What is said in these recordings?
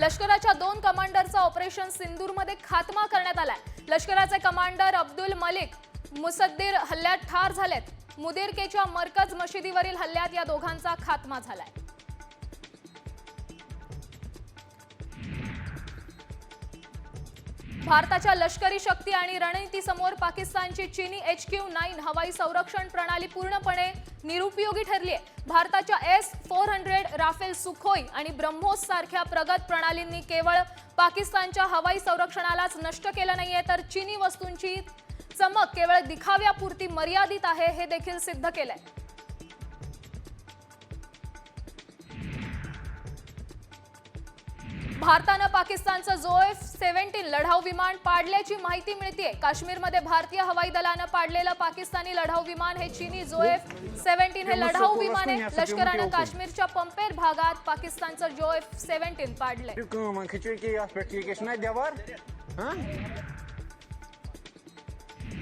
लष्कराच्या दोन कमांडरचा ऑपरेशन सिंदूरमध्ये खात्मा करण्यात आलाय. लष्कराचे कमांडर अब्दुल मलिक मुसद्दीर हल्ल्यात ठार झालेत. मुदिरकेच्या मरकज मशिदीवरील हल्ल्यात या दोघांचा खात्मा झालाय. भारताच्या लष्करी शक्ती आणि रणनीतीसमोर पाकिस्तानची चीनी एच क्यू नाईन हवाई संरक्षण प्रणाली पूर्णपणे निरुपयोगी ठरली आहे. भारताच्या S four hundred Rafale Sukhoi आणि ब्रह्मोस सारख्या प्रगत प्रणालींनी केवळ पाकिस्तानच्या हवाई संरक्षणालाच नष्ट केलं नाहीये तर चीनी वस्तूंची चमक केवळ दिखाव्यापुरती मर्यादित आहे हे देखील सिद्ध केलंय. भारतानं पाकिस्तानचं जोएफ सेव्हन्टीन लढाऊ विमान पाडल्याची माहिती मिळते काश्मीरमध्ये भारतीय हवाई दलानं पाडलेलं पाकिस्तानी लढाऊ विमान हे चीनी जोएफ सेव्हन्टीन हे लढाऊ विमान आहे लष्करानं काश्मीरच्या पंपेर भागात पाकिस्तानचं जोएफ सेव्हन्टीन पाडलंय.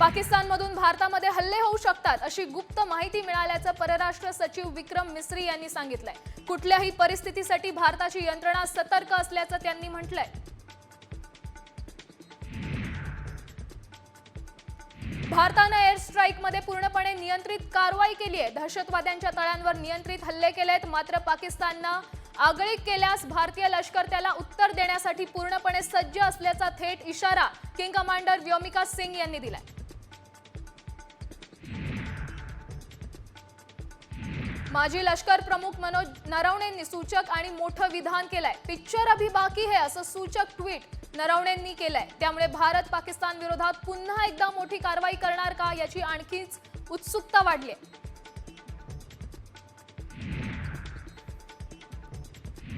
पाकिस्तानमधून भारतामध्ये हल्ले होऊ शकतात अशी गुप्त माहिती मिळाल्याचं परराष्ट्र सचिव विक्रम मिस्री यांनी सांगितलंय. कुठल्याही परिस्थितीसाठी भारताची यंत्रणा सतर्क असल्याचं त्यांनी म्हटलंय. भारतानं एअर स्ट्राईकमध्ये पूर्णपणे नियंत्रित कारवाई केली आहे. दहशतवाद्यांच्या तळांवर नियंत्रित हल्ले केलेत मात्र पाकिस्ताननं आगळीक केल्यास भारतीय लष्कर त्याला उत्तर देण्यासाठी पूर्णपणे सज्ज असल्याचा थेट इशारा किंग कमांडर व्योमिका सिंग यांनी दिलाय. माजी लष्कर प्रमुख मनोज नरवणेंनी सूचक आणि मोठं विधान केलंय. पिक्चर अभि बाकी है असं सूचक ट्विट नरवणेंनी केलंय. त्यामुळे भारत पाकिस्तान विरोधात पुन्हा एकदा मोठी कारवाई करणार का याची आणखीच उत्सुकता वाढली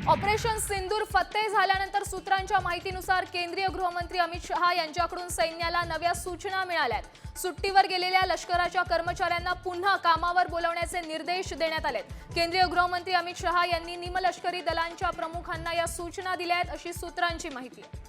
ऑपरेशन सिंदूर फत्ते झाल्यानंतर सूत्रांच्या माहितीनुसार केंद्रीय गृहमंत्री अमित शहा यांच्याकडून सैन्याला नव्या सूचना मिळाल्यात. सुट्टीवर गेलेल्या लष्कराच्या कर्मचाऱ्यांना पुन्हा कामावर बोलवण्याचे निर्देश देण्यात आलेत. केंद्रीय गृहमंत्री अमित शहा यांनी निमलष्करी दलांच्या प्रमुखांना या सूचना दिल्या आहेत अशी सूत्रांची माहिती. आहे